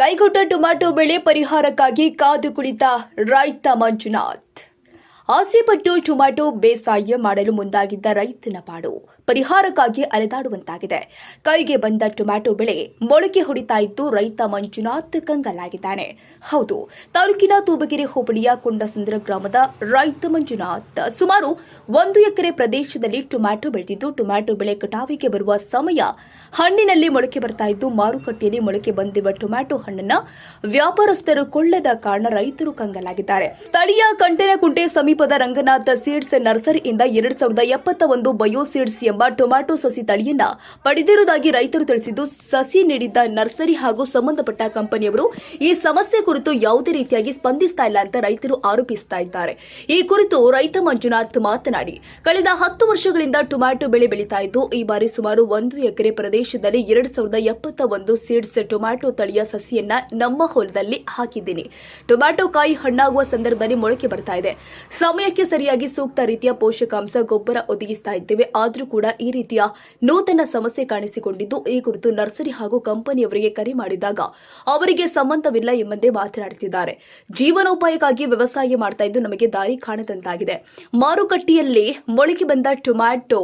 ಕೈಗೊಟ್ಟ tomato ಬೆಳೆ ಪರಿಹಾರಕ್ಕಾಗಿ ಕಾದು ಕುಳಿತ ರೈತ ಮಂಜುನಾಥ್. ಆಸೆಪಟ್ಟು ಟೊಮ್ಯಾಟೊ ಬೇಸಾಯ ಮಾಡಲು ಮುಂದಾಗಿದ್ದ ರೈತನ ಪಾಡು. ಪರಿಹಾರಕ್ಕಾಗಿ ಅಲೆದಾಡುವಂತಾಗಿದೆ. ಕೈಗೆ ಬಂದ ಟೊಮ್ಯಾಟೊ ಬೆಳೆ ಮೊಳಕೆ ಹೊಡಿತಾ ಇದ್ದು ರೈತ ಮಂಜುನಾಥ್ ಕಂಗಲಾಗಿದ್ದಾನೆ. ಹೌದು, ತಾಲೂಕಿನ ತೂಬಗೆರೆ ಹೋಬಳಿಯ ಕೊಂಡಸಂದ್ರ ಗ್ರಾಮದ ರೈತ ಮಂಜುನಾಥ್ ಸುಮಾರು ಒಂದು ಎಕರೆ ಪ್ರದೇಶದಲ್ಲಿ ಟೊಮ್ಯಾಟೊ ಬೆಳೆದಿದ್ದು, ಟೊಮ್ಯಾಟೊ ಬೆಳೆ ಕಟಾವಿಗೆ ಬರುವ ಸಮಯ ಹಣ್ಣಿನಲ್ಲಿ ಮೊಳಕೆ ಬರ್ತಾ ಇದ್ದು, ಮಾರುಕಟ್ಟೆಯಲ್ಲಿ ಮೊಳಕೆ ಬಂದಿರುವ ಟೊಮ್ಯಾಟೊ ಹಣ್ಣನ್ನ ವ್ಯಾಪಾರಸ್ಥರು ಕೊಳ್ಳದ ಕಾರಣ ರೈತರು ಕಂಗಲಾಗಿದ್ದಾರೆ. ಸ್ಥಳೀಯ ಕಂಟೆನಕುಂಟೆ ಸಮೀಪದ ರಂಗನಾಥ ಸೀಡ್ಸ್ ನರ್ಸರಿಯಿಂದ ಎರಡು ಸಾವಿರದ ಎಪ್ಪತ್ತ ಒಂದು ಬಯೋ ಸೀಡ್ಸ್ ಎಂಬ ಟೊಮ್ಯಾಟೊ ಸಸಿ ತಳಿಯನ್ನ ಪಡೆದಿರುವುದಾಗಿ ರೈತರು ತಿಳಿಸಿದ್ದು, ಸಸಿ ನೀಡಿದ್ದ ನರ್ಸರಿ ಹಾಗೂ ಸಂಬಂಧಪಟ್ಟ ಕಂಪನಿಯವರು ಈ ಸಮಸ್ಯೆ ಕುರಿತು ಯಾವುದೇ ರೀತಿಯಾಗಿ ಸ್ಪಂದಿಸ್ತಾ ಇಲ್ಲ ಅಂತ ರೈತರು ಆರೋಪಿಸ್ತಾ ಇದ್ದಾರೆ. ಈ ಕುರಿತು ರೈತ ಮಂಜುನಾಥ್ ಮಾತನಾಡಿ, ಕಳೆದ ಹತ್ತು ವರ್ಷಗಳಿಂದ ಟೊಮ್ಯಾಟೊ ಬೆಳೆ ಬೆಳೀತಾ ಇದ್ದು, ಈ ಬಾರಿ ಸುಮಾರು ಒಂದು ಎಕರೆ ಪ್ರದೇಶದಲ್ಲಿ ಎರಡ್ ಸಾವಿರದ ಎಪ್ಪತ್ತ ಒಂದು ಸೀಡ್ಸ್ ಟೊಮ್ಯಾಟೊ ತಳಿಯ ಸಸಿಯನ್ನ ನಮ್ಮ ಹೊಲದಲ್ಲಿ ಹಾಕಿದ್ದೀನಿ. ಟೊಮ್ಯಾಟೊ ಕಾಯಿ ಹಣ್ಣಾಗುವ ಸಂದರ್ಭದಲ್ಲಿ ಮೊಳಕೆ ಬರ್ತಾ ಇದೆ. ಸಮಯಕ್ಕೆ ಸರಿಯಾಗಿ ಸೂಕ್ತ ರೀತಿಯ ಪೋಷಕಾಂಶ ಗೊಬ್ಬರ ಒದಗಿಸ್ತಾ ಇದ್ದೇವೆ. ಆದರೂ ಕೂಡ ಈ ರೀತಿಯ ನೂತನ ಸಮಸ್ಯೆ ಕಾಣಿಸಿಕೊಂಡಿದ್ದು, ಈ ಕುರಿತು ನರ್ಸರಿ ಹಾಗೂ ಕಂಪನಿಯವರಿಗೆ ಕರೆ ಮಾಡಿದಾಗ ಅವರಿಗೆ ಸಂಬಂಧವಿಲ್ಲ ಎಂಬಂತೆ ಮಾತನಾಡುತ್ತಿದ್ದಾರೆ. ಜೀವನೋಪಾಯಕ್ಕಾಗಿ ವ್ಯವಸಾಯ ಮಾಡ್ತಾ ಇದ್ದು ನಮಗೆ ದಾರಿ ಕಾಣದಂತಾಗಿದೆ. ಮಾರುಕಟ್ಟೆಯಲ್ಲಿ ಮೊಳಕೆ ಬಂದ ಟೊಮ್ಯಾಟೊ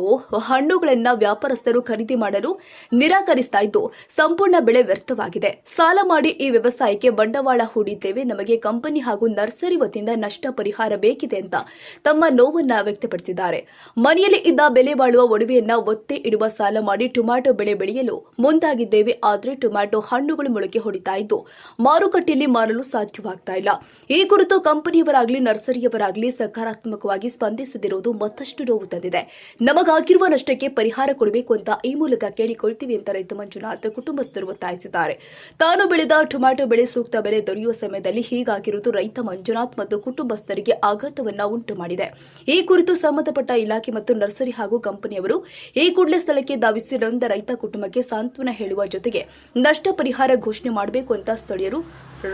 ಹಣ್ಣುಗಳನ್ನ ವ್ಯಾಪಾರಸ್ಥರು ಖರೀದಿ ಮಾಡಲು ನಿರಾಕರಿಸ್ತಾ ಇದ್ದು, ಸಂಪೂರ್ಣ ಬೆಳೆ ವ್ಯರ್ಥವಾಗಿದೆ. ಸಾಲ ಮಾಡಿ ಈ ವ್ಯವಸಾಯಕ್ಕೆ ಬಂಡವಾಳ ಹೂಡಿದ್ದೇವೆ. ನಮಗೆ ಕಂಪನಿ ಹಾಗೂ ನರ್ಸರಿ ವತಿಯಿಂದ ನಷ್ಟ ಪರಿಹಾರ ಬೇಕಿದೆ ಅಂತ ತಮ್ಮ ನೋವನ್ನ ವ್ಯಕ್ತಪಡಿಸಿದ್ದಾರೆ. ಮನೆಯಲ್ಲಿ ಇದ್ದ ಬೆಲೆ ಬಾಳುವ ಒಡವೆಯನ್ನ ಒತ್ತೆ ಇಡುವ ಸಾಲ ಮಾಡಿ ಟೊಮ್ಯಾಟೊ ಬೆಳೆ ಬೆಳೆಯಲು ಮುಂದಾಗಿದ್ದೇವೆ. ಆದರೆ ಟೊಮ್ಯಾಟೊ ಹಣ್ಣುಗಳು ಮೊಳಕೆ ಹೊಡಿತಾ ಇದ್ದು ಮಾರುಕಟ್ಟೆಯಲ್ಲಿ ಮಾರಲು ಸಾಧ್ಯವಾಗ್ತಾ ಇಲ್ಲ. ಈ ಕುರಿತು ಕಂಪನಿಯವರಾಗಲಿ, ನರ್ಸರಿಯವರಾಗಲಿ ಸಕಾರಾತ್ಮಕವಾಗಿ ಸ್ಪಂದಿಸದಿರುವುದು ಮತ್ತಷ್ಟು ನೋವು ತಂದಿದೆ. ನಮಗಾಗಿರುವ ನಷ್ಟಕ್ಕೆ ಪರಿಹಾರ ಕೊಡಬೇಕು ಅಂತ ಈ ಮೂಲಕ ಕೇಳಿಕೊಳ್ತೀವಿ ಅಂತ ರೈತ ಮಂಜುನಾಥ್ ಕುಟುಂಬಸ್ಥರು ಒತ್ತಾಯಿಸಿದ್ದಾರೆ. ತಾನು ಬೆಳೆದ ಟೊಮ್ಯಾಟೊ ಬೆಳೆ ಸೂಕ್ತ ಬೆಲೆ ದೊರೆಯುವ ಸಮಯದಲ್ಲಿ ಹೀಗಾಗಿರುವುದು ರೈತ ಮಂಜುನಾಥ್ ಮತ್ತು ಕುಟುಂಬಸ್ಥರಿಗೆ ಆಘಾತವನ್ನ ಉಂಟು ಮಾಡಿದೆ ಈ ಕುರಿತು ಸಂಬಂಧಪಟ್ಟ ಇಲಾಖೆ ಮತ್ತು ನರ್ಸರಿ ಹಾಗೂ ಕಂಪನಿಯವರು ಈ ಕೂಡಲೇ ಸ್ಥಳಕ್ಕೆ ಧಾವಿಸಿ ರೈತ ಕುಟುಂಬಕ್ಕೆ ಸಾಂತ್ವನ ಹೇಳುವ ಜೊತೆಗೆ ನಷ್ಟ ಪರಿಹಾರ ಘೋಷಣೆ ಮಾಡಬೇಕು ಅಂತ ಸ್ಥಳೀಯರು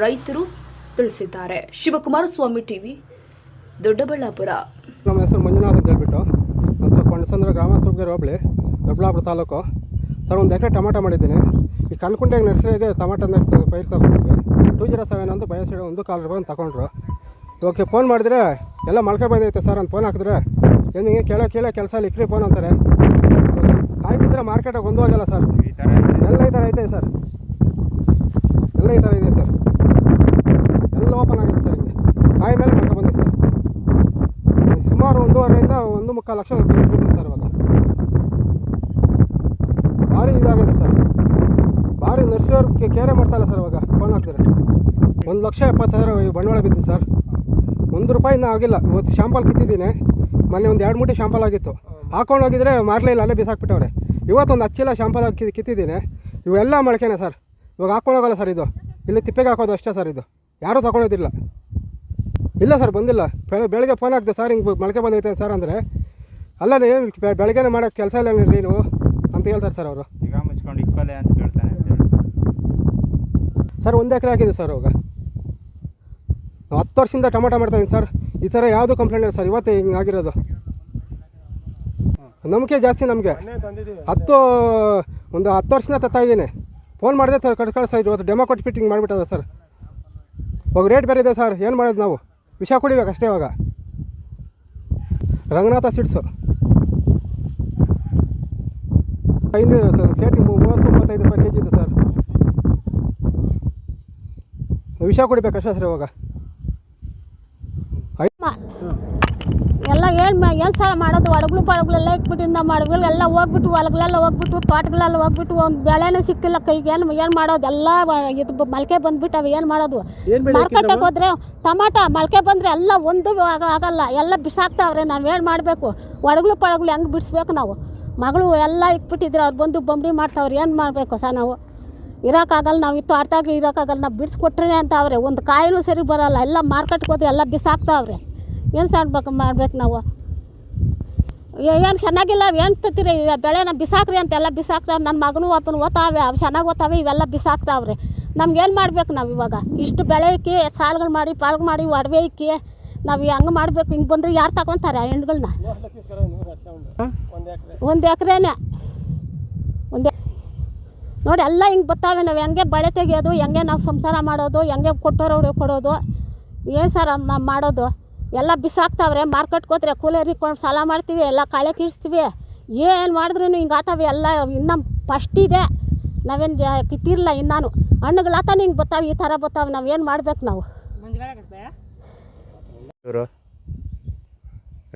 ರೈತರು ತಿಳಿಸಿದ್ದಾರೆ. ಶಿವಕುಮಾರ ಸ್ವಾಮಿ ಟಿವಿ, ದೊಡ್ಡಬಳ್ಳಾಪುರ. ನಮ್ಮ ಹೆಸರು ಮಂಜುನಾಥ್ ಅಂತ ಹೇಳ್ಬಿಟ್ಟು ಕೊಂಡಸಂದ್ರ ಗ್ರಾಮ ಸುಗ್ಗರ ಹೋಬಳಿ, ದೊಡ್ಡಬಳ್ಳಾಪುರ ತಾಲೂಕು. ಸರ್, ಒಂದು ಎಕರೆ ಟೊಮಾಟೊ ಮಾಡಿದ್ದೀನಿ. ಈ ಕಣ್ಕುಂಡೆಗೆ ನರ್ಸರಿಗೆ ಟೊಮಾಟೊ ಪೈರು ತಗೊಂಡಿದ್ವಿ ಟೂ ಜೀರೋ ಸೆವೆನ್ ಅಂತ ಬಯಸಿಡೋ ಒಂದು ಕಾಲ್ ರೂಪಾಯಿ ತಗೊಂಡ್ರು. ಓಕೆ, ಫೋನ್ ಮಾಡಿದ್ರೆ ಎಲ್ಲ ಮೊಳಕೆ ಬಂದೈತೆ ಸರ್ ಅಂತ ಫೋನ್ ಹಾಕಿದ್ರೆ ಏನು ಹಿಂಗೆ ಕೇಳೋ ಕೇಳೋ ಕೆಲಸ ಅಲ್ಲಿ ಇಕ್ರಿ ಫೋನ್ ಅಂತಾರೆ. ಕಾಯ್ತಿದ್ರೆ ಮಾರ್ಕೆಟಾಗ ಒಂದು ಹೋಗಲ್ಲ ಸರ್ ಎಲ್ಲ ಈ ಥರ ಐತೆ ಸರ್ ಎಲ್ಲ ಈ ಥರ ಇದೆ ಸರ್ ಎಲ್ಲ ಓಪನ್ ಆಗಿದೆ ಸರ್ ಹಿಂಗೆ ಕಾಯಿ ಮೇಲೆ ಮೊಳಕೆ ಬಂದಿದೆ ಸರ್ ಸುಮಾರು ಒಂದೂವರೆಯಿಂದ ಒಂದು ಮುಕ್ಕಾಲು ಲಕ್ಷ ಸರ್ ಇವಾಗ. ಭಾರಿ ಇದಾಗಿದೆ ಸರ್ ಭಾರಿ ನರ್ಸವ್ರಿಗೆ ಕೇರೆ ಮಾಡ್ತಾಯಿಲ್ಲ ಸರ್ ಇವಾಗ ಫೋನ್ ಹಾಕ್ತಾರೆ ಒಂದು ಲಕ್ಷ ಎಪ್ಪತ್ತು ಸಾವಿರ ಬಂಡವಾಳ ಬಿದ್ದು ಸರ್ ಒಂದು ರೂಪಾಯಿ ಇನ್ನೂ ಆಗಿಲ್ಲ. ಇವತ್ತು ಶಾಂಪಲ್ ಕಿತ್ತಿದ್ದೀನಿ. ಮೊನ್ನೆ ಒಂದು ಎರಡು ಮೂಟೆ ಶಾಂಪಲ್ ಆಗಿತ್ತು. ಹಾಕೊಂಡು ಹೋಗಿದ್ರೆ ಮಾರಲೇ ಇಲ್ಲ ಅಲ್ಲೇ ಬಿಸಾಕ್ಬಿಟ್ಟವ್ರೆ. ಇವತ್ತು ಒಂದು ಹಚ್ಚಿಲ್ಲ ಶಾಂಪಲ್ ಹಾಕಿ ಕಿತ್ತಿದ್ದೀನಿ. ಇವೆಲ್ಲ ಮೊಳಕೆನೆ ಸರ್. ಇವಾಗ ಹಾಕೊಂಡು ಹೋಗಲ್ಲ ಸರ್ ಇದು. ಇಲ್ಲಿ ತಿಪ್ಪೆಗೆ ಹಾಕೋದು ಅಷ್ಟೇ ಸರ್ ಇದು. ಯಾರೂ ತಗೊಳೋದಿಲ್ಲ. ಇಲ್ಲ ಸರ್ ಬಂದಿಲ್ಲ. ಬೆಳ ಬೆಳಗ್ಗೆ ಫೋನ್ ಹಾಕಿದೆ ಸರ್ ಹಿಂಗೆ ಮೊಳಕೆ ಬಂದೈತೆ ಸರ್ ಅಂದರೆ ಅಲ್ಲ ನೀವು ಬೆಳಗ್ಗೆನೇ ಮಾಡೋಕ್ಕೆ ಕೆಲಸ ಇಲ್ಲ ನೀನು ನೀವು ಅಂತ ಹೇಳ್ತಾರೆ ಸರ್ ಅವರು. ಈಗ ಮುಚ್ಕೊಂಡು ಇಕ್ಕೋಲೆ ಅಂತ ಕೇಳ್ತಾನೆ ಸರ್ ಒಂದು ಎಕರೆ ಹಾಕಿದೆ ಸರ್ ಅವಾಗ ಹತ್ತು ವರ್ಷದಿಂದ ಟೊಮೊಟೊ ಮಾಡ್ತಾಯಿದ್ದೀನಿ ಸರ್ ಈ ಥರ ಯಾವುದು ಕಂಪ್ಲೇಂಟ್ ಇಲ್ಲ ಸರ್. ಇವತ್ತೇ ಹಿಂಗೆ ಆಗಿರೋದು. ನಂಬಿಕೆ ಜಾಸ್ತಿ ನಮಗೆ. ಹತ್ತು ಒಂದು ಹತ್ತು ವರ್ಷದಿಂದ ತತ್ತಾ ಇದ್ದೀನಿ. ಫೋನ್ ಮಾಡಿದೆ ಸರ್ ಕಟ್ ಕಳಿಸ್ತಾ ಇದ್ರು. ಇವತ್ತು ಡೆಮೋ ಕೊಟ್ಟು ಫಿಟ್ಟಿಂಗ್ ಮಾಡಿಬಿಟ್ಟದ ಸರ್. ಇವಾಗ ರೇಟ್ ಬೇರೆ ಇದೆ ಸರ್. ಏನು ಮಾಡೋದು ನಾವು? ವಿಷ ಕುಡಿಬೇಕು ಅಷ್ಟೇ ಇವಾಗ. ರಂಗನಾಥ ಸಿಡ್ಸು ಐನೂರು ಸೇಟಿ ಮೂವತ್ತು ಮೂವತ್ತೈದು ರೂಪಾಯಿ ಕೆ ಜಿ ಇದೆ ಸರ್. ವಿಷ ಕುಡಿಬೇಕು ಅಷ್ಟೇ ಸರ್ ಇವಾಗ ಎಲ್ಲ ಏನು ಏನು ಸಾಲ ಮಾಡೋದು? ಒಡಗ್ಲು ಪಡಗ್ಲೆಲ್ಲ ಇಟ್ಬಿಟ್ಟಿಂದ ಮಾಡ್ಬೇಕು ಎಲ್ಲ ಹೋಗ್ಬಿಟ್ಟು ಹೊಲಗಳೆಲ್ಲ ಹೋಗ್ಬಿಟ್ಟು ತೋಟಗಳೆಲ್ಲ ಹೋಗ್ಬಿಟ್ಟು ಒಂದು ಬೆಳೆನೇ ಸಿಕ್ಕಿಲ್ಲ ಕೈಗೆ. ಏನು ಏನು ಮಾಡೋದು? ಎಲ್ಲ ಇದು ಮೊಳಕೆ ಬಂದ್ಬಿಟ್ಟವೆ ಏನು ಮಾಡೋದು? ಮಾರ್ಕೆಟಿಗೆ ಹೋದ್ರೆ ಟಮಾಟ ಮೊಳಕೆ ಬಂದರೆ ಎಲ್ಲ ಒಂದು ಆಗ ಆಗಲ್ಲ. ಎಲ್ಲ ಬಿಸಾಕ್ತಾವ್ರೆ. ನಾವು ಏನು ಮಾಡಬೇಕು? ಒಡಗ್ಲು ಪಡಗ್ಲು ಹೆಂಗೆ ಬಿಡಿಸ್ಬೇಕು ನಾವು? ಮಗಳು ಎಲ್ಲ ಇಕ್ಬಿಟ್ಟಿದ್ರು ಅವ್ರು ಬಂದು ಬಂಬಡಿ ಮಾಡ್ತಾವ್ರೆ. ಏನು ಮಾಡಬೇಕು ಸಹ ನಾವು? ಇರೋಕ್ಕಾಗಲ್ಲ ನಾವು ಇತ್ತು ಆಡ್ತಾಗ ಇರೋಕ್ಕಾಗಲ್ಲ ನಾವು ಬಿಡಿಸ್ಕೊಟ್ರೆ ಅಂತ ಅವ್ರೆ ಒಂದು ಕಾಯಿನೂ ಸರಿ ಬರೋಲ್ಲ. ಎಲ್ಲ ಮಾರ್ಕೆಟ್ಗೆ ಹೋದ್ರೆ ಎಲ್ಲ ಬಿಸಾಕ್ತಾವ್ರೆ. ಏನು ಸಾಡ್ಬೇಕು ಮಾಡ್ಬೇಕು ನಾವು? ಏನು ಚೆನ್ನಾಗಿಲ್ಲ ಏನು ತತ್ತೀರಿ ಬೆಳೆನ ಬಿಸಾಕ್ರಿ ಅಂತೆಲ್ಲ ಬಿಸಾಕ್ತಾವೆ ನನ್ನ ಮಗನೂ ಒಬ್ಬನು ಓದ್ತಾವೆ ಅವು ಚೆನ್ನಾಗಿ ಓದ್ತಾವೆ ಇವೆಲ್ಲ ಬಿಸಾಕ್ತಾವ್ರಿ. ನಮ್ಗೆ ಏನು ಮಾಡ್ಬೇಕು ನಾವು ಇವಾಗ? ಇಷ್ಟು ಬೆಳೆ ಇಕ್ಕಿ, ಸಾಲ್ಗಳು ಮಾಡಿ ಪಾಲ್ಗೆ ಮಾಡಿ, ಒಡವೆ ಇಕ್ಕಿ, ನಾವು ಹೆಂಗೆ ಮಾಡಬೇಕು? ಹಿಂಗೆ ಬಂದರೆ ಯಾರು ತಗೊತಾರೆ ಹೆಣ್ಗಳನ್ನ ಒಂದು ಎಕರೆನೇ. ಒಂದು ನೋಡಿ, ಎಲ್ಲ ಹಿಂಗೆ ಬರ್ತಾವೆ ನಾವು. ಹೆಂಗೆ ಬಳೆ ತೆಗೆಯೋದು, ಹೆಂಗೆ ನಾವು ಸಂಸಾರ ಮಾಡೋದು, ಹೆಂಗೆ ಕೊಟ್ಟೋರು ಕೊಡೋದು, ಏನು ಸರ್ ಮಾಡೋದು? ಎಲ್ಲ ಬಿಸಾಕ್ತಾವ್ರೆ ಮಾರ್ಕೆಟ್ಗೆ ಹೋದ್ರೆ ಕೂಲರ್ ಸಾಲ ಮಾಡ್ತೀವಿ, ಎಲ್ಲ ಕಳೆ ಕೀಳಿಸ್ತೀವಿ ಏನು ಮಾಡಿದ್ರು ಹಿಂಗೆ ಆತಾವೆ, ಎಲ್ಲ ಇನ್ನೂ ಫಸ್ಟ್ ಇದೆ. ನಾವೇನು ಜ ಕಿತ್ತಿರಲ್ಲ ಇನ್ನೂ ಹಣ್ಣುಗಳಾತಾನೆ ಹಿಂಗೆ ಬರ್ತಾವೆ ಈ ಥರ ಬರ್ತಾವೆ ನಾವೇನು ಮಾಡ್ಬೇಕು ನಾವು?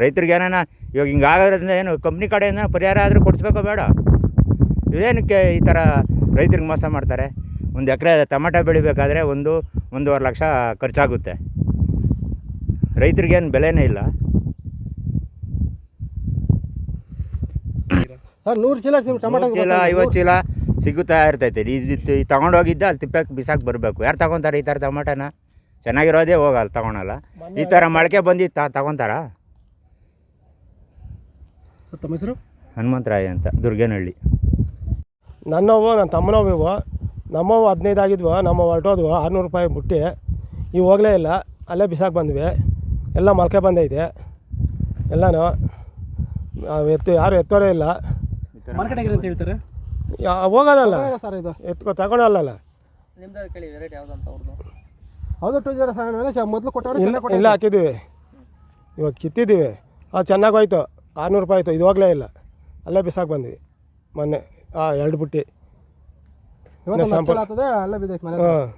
ರೈತರಿಗೆ ಏನಾನ, ಇವಾಗ ಹಿಂಗಾಗೋದ್ರಿಂದ ಏನು ಕಂಪ್ನಿ ಕಡೆಯಿಂದ ಪರಿಹಾರ ಆದರೂ ಕೊಡಿಸ್ಬೇಕೋ ಬೇಡ? ಇವೇನಕ್ಕೆ ಈ ಥರ ರೈತರಿಗೆ ಮೋಸ ಮಾಡ್ತಾರೆ? ಒಂದು ಎಕರೆ ಟೊಮೆಟೊ ಬೆಳಿಬೇಕಾದ್ರೆ ಒಂದು, ಒಂದೂವರೆ ಲಕ್ಷ ಖರ್ಚಾಗುತ್ತೆ. ರೈತರಿಗೇನು ಬೆಲೆನೇ ಇಲ್ಲ? ಸರ್ ನೂರು ಚೀಲ ಟೊಮೆಟೊ ಚೀಲ ಐವತ್ತು ಚೀಲ ಸಿಗುತ್ತಾ ಇರ್ತೈತೆ. ಇದು ತಗೊಂಡೋಗಿದ್ದ ಅಲ್ಲಿ ತಿಪ್ಪಕ್ಕೆ ಬಿಸಾಕ್ ಬರಬೇಕು. ಯಾರು ತಗೊತಾರೆ ಈ ಥರ ಟೊಮೆಟೋನ? ಚೆನ್ನಾಗಿರೋದೇ ಹೋಗಲ್ಲ ತಗೊಳಲ್ಲ. ಈ ಥರ ಮೊಳಕೆ ಬಂದು ತ ತಗೊತಾರಾ? ಸರ್ ತಮ್ಮ ಹೆಸರು? ಹನುಮಂತರಾಯ ಅಂತ ದುರ್ಗೇನಹಳ್ಳಿ. ನನ್ನವ್ವ ನನ್ನ ತಮ್ಮನವ್ವ ನಮ್ಮವ್ವ ನಮ್ಮವು ಹದಿನೈದು ಆಗಿದ್ವ ನಮ್ಮ ಹೊರಟೋದ್ವು ಆರುನೂರು ರೂಪಾಯಿ ಬುಟ್ಟಿ ಈಗ ಹೋಗಲೇ ಇಲ್ಲ ಅಲ್ಲೇ ಬಿಸಾಕ್ ಬಂದ್ವಿ. ಎಲ್ಲ ಮೊಳಕೆ ಬಂದೈತೆ. ಎಲ್ಲನೂ. ಎತ್ತು ಯಾರು ಎತ್ತೋರೇ ಇಲ್ಲ. ಮಾರ್ಕೆಟ್ ಅಂತ ಹೇಳ್ತಾರೆ? ಯಾ- ಹೋಗೋದಲ್ಲ. ಸರ್ ಇದು. ಎತ್ಕೊ ತಗೊಳಲ್ಲ ನಿಮ್ದು ಕೇಳಿ ರೇಟ್ ಯಾವ್ದು ಅಂತ ಅವ್ರದ್ದು ಹೌದು ಟೂ ಜೀರೋ ಸೆವೆನ್ ಮೊದಲು ಕೊಟ್ಟವ್ರು ಇಲ್ಲ ಇಲ್ಲ ಹಾಕಿದ್ದೀವಿ. ಇವಾಗ ಕಿತ್ತಿದ್ದೀವಿ. ಅದು ಚೆನ್ನಾಗಿ ಹೋಯ್ತು. ಆರುನೂರು ರೂಪಾಯಿ ಆಯಿತು. ಇದು ಹೋಗಲೇ ಇಲ್ಲ. ಅಲ್ಲೇ ಬಿಸಾಕಿ ಬಂದ್ವಿ. ಮೊನ್ನೆ ಹಾಂ ಎರಡು ಬುಟ್ಟಿ. ಇವತ್ತು sample. ಆಗ್ತದೆ ಅಲ್ಲೇ ಬಿದ್ದೈತೆ ಮನೆ ಹಾಂ.